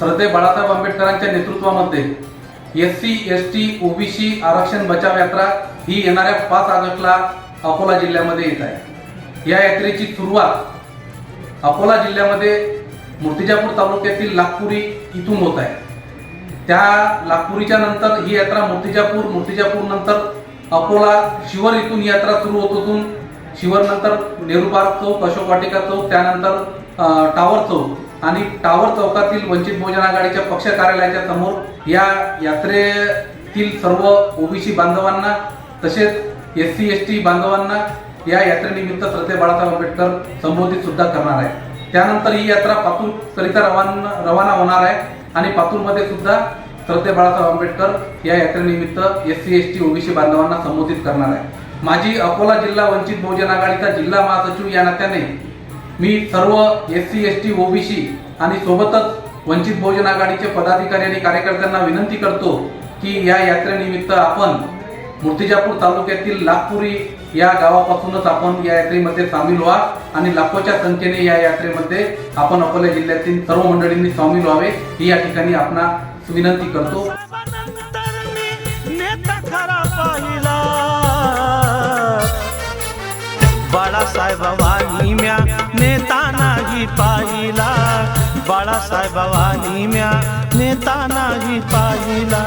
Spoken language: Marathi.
श्रद्धे बाळासाहेब आंबेडकरांच्या नेतृत्वामध्ये S C S T OBC आरक्षण बचाव यात्रा ही येणाऱ्या पाच ऑगस्टला अकोला जिल्ह्यामध्ये येत आहे. या यात्रेची सुरुवात अकोला जिल्ह्यामध्ये मूर्तिजापूर तालुक्यातील लागपुरी इथून होत आहे. त्या लागपुरीच्या नंतर ही यात्रा मूर्तिजापूर मूर्तिजापूर नंतर अकोला शिवर इथून ही यात्रा सुरू होत असून शिवर नंतर नेहरू पार्क चौक अशोक वाटिका चौक त्यानंतर टावर चौक आणि टावर चौकातील वंचित बहुजन आघाडीच्या पक्ष कार्यालयाच्या समोर या यात्रेतील सर्व ओबीसी बांधवांना तसेच एस सी एस टी बांधवांना या यात्रेनिमित्त श्रद्धे बाळासाहेब आंबेडकर संबोधित सुद्धा करणार आहे त्यानंतर ही यात्रा पातूर करिता रवाना रवाना होणार आहे आणि पातूरमध्ये सुद्धा श्रद्धे बाळासाहेब आंबेडकर या यात्रेनिमित्त S C S T OBC बांधवांना संबोधित करणार आहे माझी अकोला जिल्हा वंचित बहुजन आघाडीचा जिल्हा महासचिव या नात्याने मी सर्व S C S T OBC आणि सोबतच वंचित बहुजन आघाडीचे पदाधिकारी आणि कार्यकर्त्यांना विनंती करतो की या यात्रेनिमित्त आपण मूर्तिजापूर तालुक्यातील लाखपुरी या गावापासूनच आपण या यात्रेमध्ये सामील व्हा आणि लाखोच्या संख्येने या यात्रेमध्ये आपण अकोला जिल्ह्यातील सर्व मंडळींनी सामील व्हावे ही या ठिकाणी आपण विनंती करतो. नंतर म्या नेता नाही पाहिला बाळासाहेबांनी म्या नेता नाही पाहिला.